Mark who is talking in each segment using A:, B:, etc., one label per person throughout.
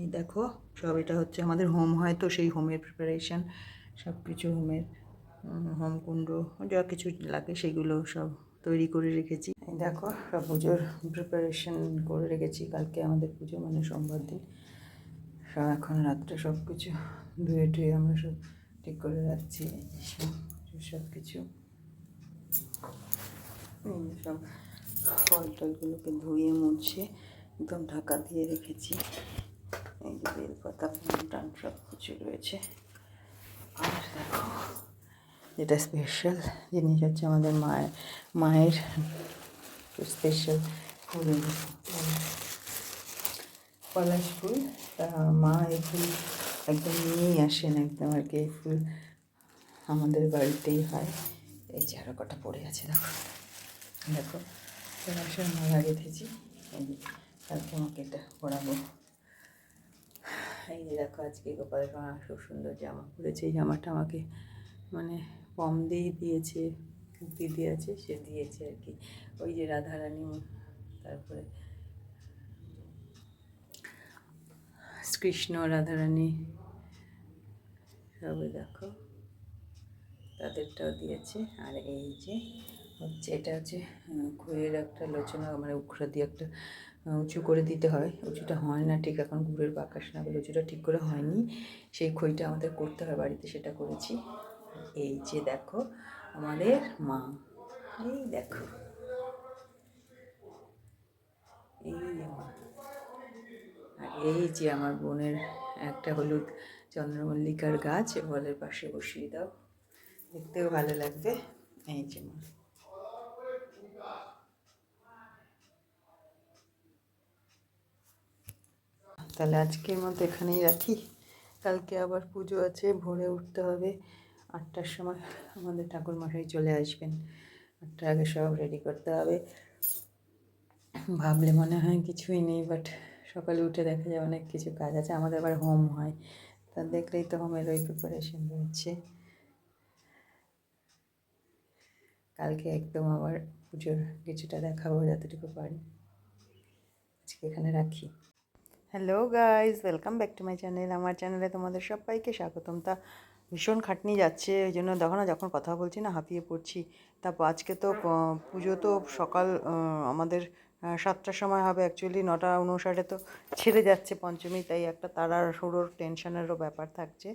A: এই দেখো, সব এটা হচ্ছে আমাদের হোম হয় তো, সেই হোমের প্রিপারেশন সব কিছু হোমের হোম কুণ্ড, যা কিছু লাগে সেগুলো সব তৈরি করে রেখেছি। দেখো, সব পুজোর প্রিপারেশন করে রেখেছি, কালকে আমাদের পুজো মানে সোমবার দিন। সব এখন রাত্রে সব কিছু ধুয়ে টুয়ে আমরা সব ঠিক করে রাখছি, সব কিছু সব ফল টলগুলোকে ধুয়ে মুছে, একদম ঢাকা দিয়ে রেখেছি। এই যে বেলপাতা টান সব কিছু রয়েছে। আর দেখো, যেটা স্পেশাল জিনিস হচ্ছে আমাদের মায়ের মায়ের স্পেশাল ফুল পলাশ ফুল। তা মা এই ফুল একদম নিয়েই আসেন, একদম আর কি, এই ফুল আমাদের বাড়িতেই হয়। এই যে কটা পড়ে আছে, দেখো। দেখো পলাশের মালা গেঁথেছি। এই যে কালকে আমাকে এটা পরাবো এই যে দেখো আজকে গোপালের মা খুব সুন্দর জামা পরেছে। এই জামাটা আমাকে মানে কম দিয়েই দিয়েছে দিদি আছে সে দিয়েছে আর কি। ওই যে রাধারানী, তারপরে কৃষ্ণ, রাধারানী, সবই দেখো। তাদেরটাও দিয়েছে। আর এই যে হচ্ছে এটা হচ্ছে খইয়ের একটা লোচনা মানে উখড়া দিয়ে একটা উঁচু করে দিতে হয়। উঁচুটা হয় না ঠিক এখন গুড়ের বাকাশ না বলে উঁচুটা ঠিক করে হয়নি। সেই খইটা আমাদের করতে হয় বাড়িতে, সেটা করেছি। এই যে দেখো, আমাদের মা। এই দেখো। এই মা আর এই যে আমার বোনের একটা হলুদ চন্দ্রমল্লিকার গাছ বলের পাশে বসিয়ে দাও। দেখতেও ভালো লাগবে। এই যে মা। তাহলে আজকের মতো এখানেই রাখি। কালকে আবার পুজো আছে, ভোরে উঠতে হবে। আটটার সময় আমাদের ঠাকুর মশাই চলে আসবেন। আটটার আগে সব রেডি করতে হবে। ভাবলে মনে হয় কিছুই নেই বাট সকালে উঠে দেখা যায় অনেক কিছু কাজ আছে। আমাদের আবার হোম হয়, তা দেখলেই তো হোমের ওই প্রিপারেশন রয়েছে। কালকে একদম আবার পুজোর কিছুটা দেখাবো, যতটুকু পারি। আজকে এখানে রাখি। Hello guys welcome back to my channel আমার চ্যানেলে তোমাদের সবাইকে স্বাগতম। তা ভীষণ খাটনি যাচ্ছে ওই জন্য দেখো না যখন কথা বলছি না হাঁপিয়ে পড়ছি। তারপর আজকে তো পুজো তো সকাল আমাদের সাতটার সময় হবে। অ্যাকচুয়ালি নটা উনষাটে তো ছেড়ে যাচ্ছে পঞ্চমী তাই একটা তারার হুড়োর টেনশনেরও ব্যাপার থাকছে।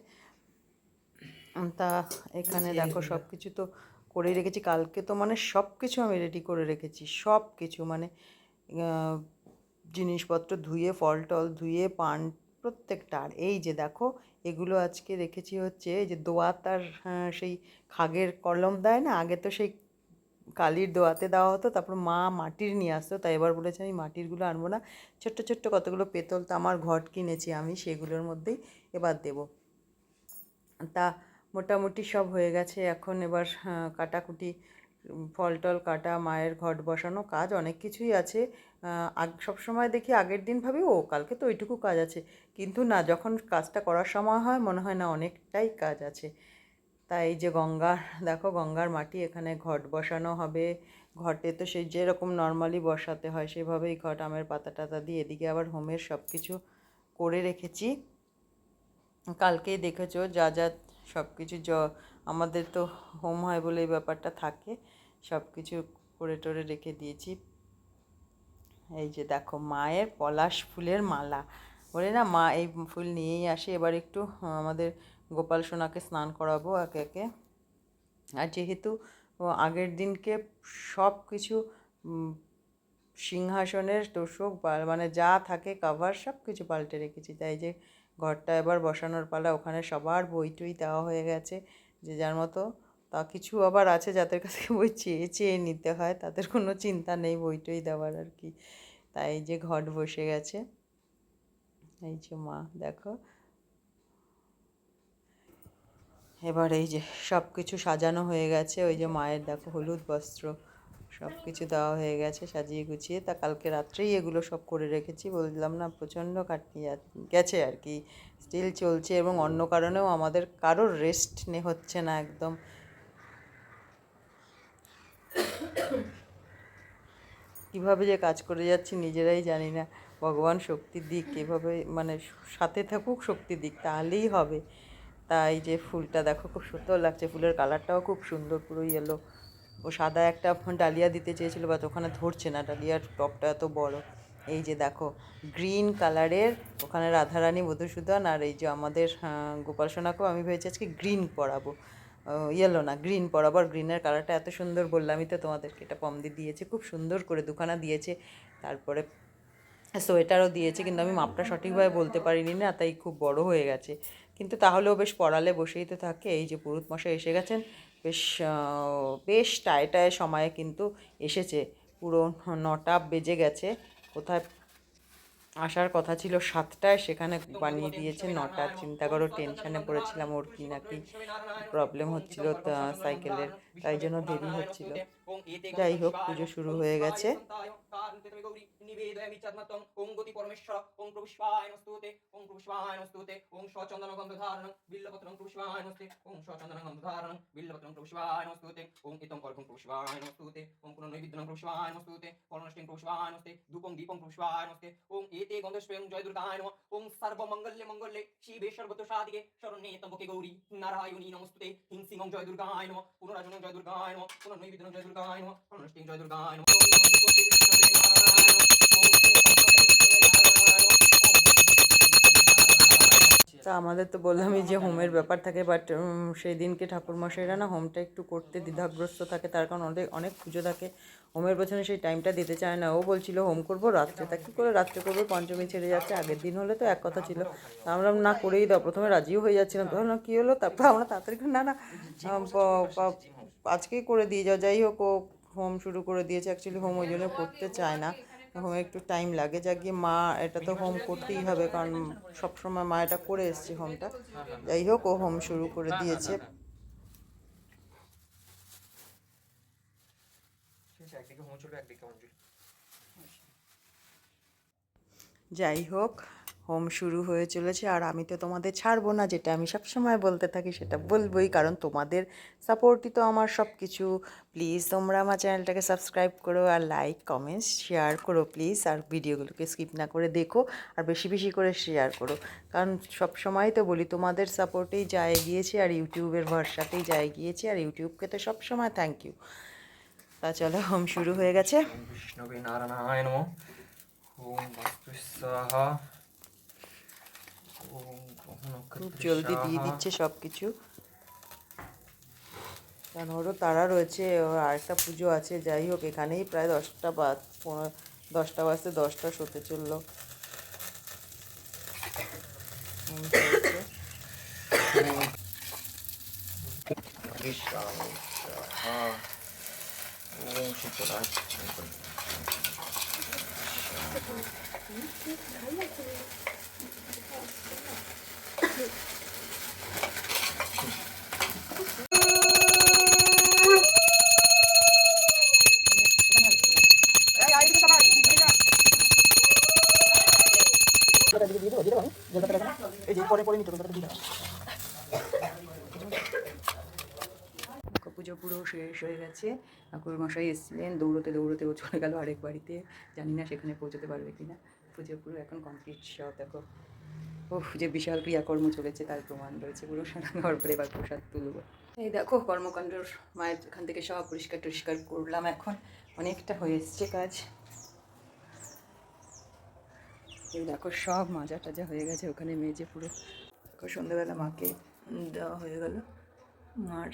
A: তা এখানে দেখো সব কিছু তো করেই রেখেছি। কালকে তো মানে সব কিছু আমি রেডি করে রেখেছি সব কিছু মানে জিনিসপত্র ধুয়ে ফল টল ধুয়ে, পান, প্রত্যেকটা। আর এই যে দেখো, এগুলো আজকে রেখেছি হচ্ছে এই যে দোয়াত আর সেই খাগের কলম দেয় না, আগে তো সেই কালির দোয়াতে দেওয়া হতো, তারপর মা মাটির নিয়ে আসতো, তাই এবার বলেছে আমি মাটিরগুলো আনব না। ছোট্ট ছোট্ট কতগুলো পেতল তামার ঘট কিনেছি আমি, সেগুলোর মধ্যেই এবার দেবো। তা মোটামুটি সব হয়ে গেছে, এখন এবার কাটাকুটি ফল টল কাটা, মায়ের ঘট বসানো কাজ, অনেক কিছুই আছে। আহ, আগ সবসময় দেখি আগের দিন ভাবি ও কালকে তো ওইটুকু কাজ আছে। কিন্তু না যখন কাজটা করার সময় হয় মনে হয় না অনেকটাই কাজ আছে। তাই যে গঙ্গার দেখো গঙ্গার মাটি এখানে ঘট বসানো হবে। ঘটে তো সেই যেরকম নর্মালি বসাতে হয় সেভাবেই ঘট আমের পাতা টাতা দিয়ে এদিকে আবার হোমের সব কিছু করে রেখেছি। কালকেই দেখেছ যা যা সব কিছু জ আমাদের তো হোম হয় বলে এই ব্যাপারটা থাকে সব কিছু করে টোরে রেখে দিয়েছি। এই যে দেখো মায়ের পলাশ ফুলের মালা। বলে না, মা এই ফুল নিয়েই আসে। এবার একটু আমাদের গোপাল সোনাকে স্নান করাবো একে একে। আর যেহেতু আগের দিনকে সব কিছু সিংহাসনের তোষক মানে যা থাকে কাভার সব কিছু পাল্টে রেখেছি। তাই যে ঘরটা এবার বসানোর পালা, ওখানে সবার বই টই দেওয়া হয়ে গেছে। যে যার মতো, তা কিছু আবার আছে যাদের কাছে বই চেয়ে চেয়ে নিতে হয়। তাদের কোনো চিন্তা নেই বই টই দেওয়ার আর কি। তাই যে ঘট বসে গেছে। এই যে মা, দেখো। এবার এই যে সব কিছু সাজানো হয়ে গেছে। ওই যে মায়ের, দেখো, হলুদ বস্ত্র সব কিছু দেওয়া হয়ে গেছে সাজিয়ে গুছিয়ে। তা কালকে রাত্রেই এগুলো সব করে রেখেছি। বললাম, না, প্রচণ্ড খাটনি যা- গেছে আর কি। স্টিল চলছে এবং অন্য কারণেও আমাদের কারোর রেস্ট নে হচ্ছে না একদম। কীভাবে যে কাজ করে যাচ্ছি নিজেরাই জানি না। ভগবান শক্তি দিক এভাবে মানে সাথে থাকুক শক্তি দিক তাহলেই হবে। তাই যে ফুলটা দেখো খুব সুন্দর লাগছে ফুলের কালারটাও খুব সুন্দর পুরো ইয়েলো ও সাদা একটা ডালিয়া দিতে চেয়েছিল বাট ওখানে ধরছে না ডালিয়ার টপটা এত বড়। এই যে দেখো গ্রিন কালারের ওখানে রাধারানী মধুসূদন আর এই যে আমাদের আহ, গোপাল সোনাকেও আমি ভেবেছি আজকে গ্রিন পরাবো। ইয়েলো না গ্রিন পরাবো আর গ্রিনের কালারটা এত সুন্দর বললামই তো তোমাদেরকে, এটা পমদি দিয়েছে, খুব সুন্দর করে দুখানা দিয়েছে। তারপরে সোয়েটারও দিয়েছে, কিন্তু আমি মাপটা সঠিকভাবে বলতে পারিনি না, তাই খুব বড় হয়ে গেছে। কিন্তু তাহলেও বেশ পড়ালে বসেই তো থাকে, এই যে পুরুত মশাই এসে গেছেন, বেশ বেশ টায় টায় সময়ে কিন্তু এসেছে। পুরো নটা বেজে গেছে, কোথায় আসার কথা ছিল সাতটায় সেখানে বানিয়ে দিয়েছে নটা চিন্তা করো টেনশনে পড়েছিলাম ওর কি নাকি প্রবলেম হচ্ছিল তা- সাইকেলের তাই জন্য দেরি হচ্ছিল। যাই হোক পুজো শুরু হয়ে গেছে।
B: সর্বমঙ্গল্যে মঙ্গলে শিবে সর্বত সাদিকে শরণ্যে তম্বকে গৌরী নারায়ণী নমস্তুতে হিং সিংহং জয় দুর্গায় নমঃ পুনরাজনং জয় দুর্গায় নমঃ। জয় দুর্গায় নমঃ। জয় দুর্গায় নমঃ।
A: তা আমাদের তো বললামই যে হোমের ব্যাপার থাকে বাট সেই দিনকে ঠাকুরমশাইরা না হোমটা একটু করতে দ্বিধাগ্রস্ত থাকে তার কারণ অনেক অনেক পুজো থাকে। হোমের পেছনে সেই টাইমটা দিতে চায় না। ও বলছিল হোম করব রাত্রে। তা কী করে রাত্রে করব? পঞ্চমী ছেড়ে যাচ্ছে আগের দিন হলে তো এক কথা ছিল। তা আমরা না করেই দাও। প্রথমে রাজিও হয়ে যাচ্ছিলাম। তখন কী হলো? তারপর আমরা তাড়াতাড়ি না না আজকেই করে দিয়ে যাও, যাই হোক ও হোম শুরু করে দিয়েছে। অ্যাকচুয়ালি হোম ওই জন্য করতে চায় না। হোমে একটু টাইম লাগে, যা গিয়ে মা, এটা তো হোম করতেই হবে, কারণ সবসময় মা এটা করে এসছে হোমটা যাই হোক, ও হোম শুরু করে দিয়েছে। যাই হোক। হোম শুরু হয়ে চলেছে আর আমি তো তোমাদের ছাড়বো না, যেটা আমি সবসময় বলতে থাকি সেটা বলবোই, কারণ তোমাদের সাপোর্টই তো আমার সব কিছু প্লিজ তোমরা আমার চ্যানেলটাকে সাবস্ক্রাইব করো আর লাইক কমেন্টস শেয়ার করো প্লিজ আর ভিডিওগুলোকে স্কিপ না করে দেখো আর বেশি বেশি করে শেয়ার করো। কারণ সব সময় তো বলি, তোমাদের সাপোর্টেই যা এগিয়েছে আর ইউটিউবের ভরসাতেই যা এগিয়েছে আর ইউটিউবকে তো সব সময় থ্যাংক ইউ তা চলো, হোম শুরু হয়ে গেছে।
B: বিষ্ণবে ওম
A: খুব জলদি দিয়ে দিচ্ছে সব কিছু কারণ ওরও তারা রয়েছে ওর আরেকটা পুজো আছে যাই হোক এখানেই প্রায় দশটা বাজ পনেরো দশটা বাজতে দশটা শোতে চলল। চলছে।
B: স্বাহা ওম শীতলায়
A: পুজো পুরো শেষ হয়ে গেছে। ঠাকুর মশাই এসেছিলেন, দৌড়তে দৌড়তে ও চলে গেল আরেক বাড়িতে। জানি না সেখানে পৌঁছতে পারবে কিনা। পুজো পুরো এখন কমপ্লিট সব দেখো। ও যে বিশাল ক্রিয়াকর্ম চলেছে, তার প্রমাণ রয়েছে। পুরো সারা ঘর করে এবার প্রসাদ তুলব। এই দেখো কর্মকাণ্ড মায়ের এখান থেকে সব পরিষ্কার টরিষ্কার করলাম এখন। অনেকটা হয়ে এসছে কাজ। এই দেখো, সব মাজা টাজা হয়ে গেছে, ওখানে মেজে পুরো। দেখো, সন্ধ্যাবেলা মাকে দেওয়া হয়ে গেল। মার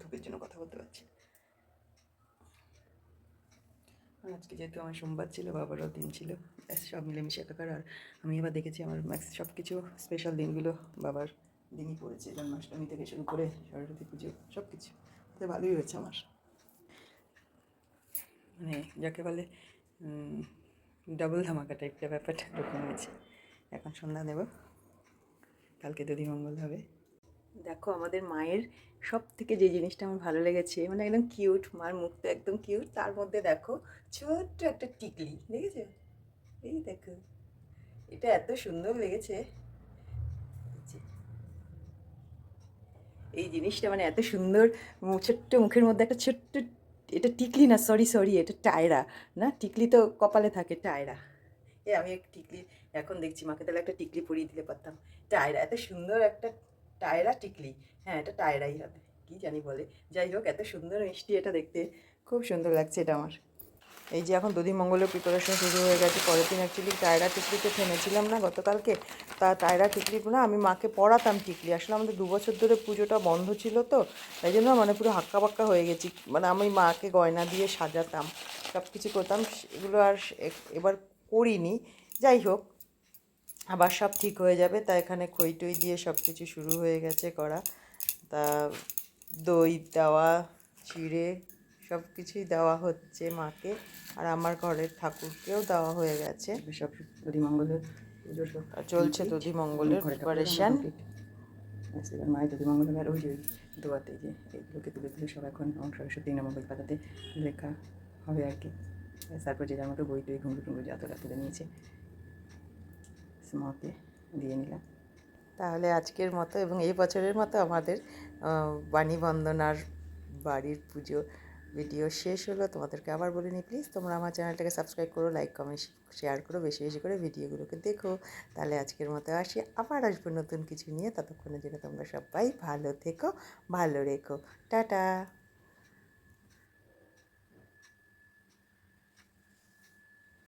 A: ধূপের জন্য কথা বলতে পারছি। আজকে যেহেতু আমার সোমবার ছিল, বাবারও দিন ছিল সব মিলেমিশে একাকার। আর আমি এবার দেখেছি আমার ম্যাক্স সব কিছু স্পেশাল দিনগুলো বাবার দিনই পড়েছে, জন্মাষ্টমী থেকে শুরু করে সরস্বতী পুজো সব কিছু তো ভালোই হয়েছে আমার। মানে যাকে বলে ডাবল ধামাকা টাইপটা ব্যাপারটা এরকম হয়েছে এখন সন্ধ্যা দেব। কালকে যদি মঙ্গল হবে। দেখো, আমাদের মায়ের সব থেকে যে জিনিসটা আমার ভালো লেগেছে মানে একদম কিউট মার মুখটা একদম কিউট তার মধ্যে দেখো ছোট্ট একটা টিকলি, দেখেছ? এই দেখো, এটা এত সুন্দর লেগেছে। এই জিনিসটা মানে এত সুন্দর ছোট্ট মুখের মধ্যে একটা ছোট্ট এটা টিকলি না সরি সরি এটা টায়রা, না? টিকলি তো কপালে থাকে, টায়রা। এ, আমি এক টিকলি, এখন দেখছি মাকে, তাহলে একটা টিকলি পরিয়ে দিলে পারতাম। টায়রা, এত সুন্দর একটা টায়রা টিকলি। হ্যাঁ এটা টায়রাই হবে, কী জানি বলে। যাই হোক, এত সুন্দর মিষ্টি এটা দেখতে, খুব সুন্দর লাগছে এটা আমার। এই যে এখন দুদিন মঙ্গলের প্রিপারেশন শুরু হয়ে গেছে, পরের দিন অ্যাকচুয়ালি টায়রা টিকলিতে থেমেছিলাম না গতকালকে। তা টায়রা টিকলি না, আমি মাকে পড়াতাম টিকলি। আসলে আমাদের দু বছর ধরে পুজোটা বন্ধ ছিল তো, তাই জন্য মানে পুরো হাক্কা বাক্কা হয়ে গেছি। মানে আমি মাকে গয়না দিয়ে সাজাতাম সব কিছু করতাম এগুলো আর এবার করিনি। যাই হোক, আবার সব ঠিক হয়ে যাবে, তা এখানে খই টই দিয়ে সব কিছু শুরু হয়ে গেছে করা। তা দই দেওয়া চিড়ে সব কিছুই দেওয়া হচ্ছে মাকে। আর আমার ঘরের ঠাকুরকেও দেওয়া হয়ে গেছে।
C: সব যদি মঙ্গলের পুজো সব
A: আর চলছে দধি মঙ্গলের প্রিপারেশন
C: এবার মায়ের যদি মঙ্গলের আর ওই যে দোয়াতে যে এইগুলোকে তুলে তুলে সব এখন ওম সরস্বতী নম বই পাতাতে লেখা হবে আর কি। তারপর যে মতো বই টই ঘুমড়ু টুমড়ু যতটা তুলে নিয়েছে। মাকে দিয়ে নিলাম।
A: তাহলে আজকের মতো এবং এই বছরের মতো আমাদের বাণী বন্দনার বাড়ির পুজো ভিডিও শেষ হলো, তোমাদেরকে আবার বলে প্লিজ তোমরা আমার চ্যানেলটাকে সাবস্ক্রাইব করো লাইক কমেন্ট শেয়ার করো, বেশি বেশি করে ভিডিওগুলোকে দেখো। তাহলে আজকের মতো আসি, আবার আসব নতুন কিছু নিয়ে। ততক্ষণের জন্য তোমরা সবাই ভালো থেকো, ভালো রেখো। টাটা!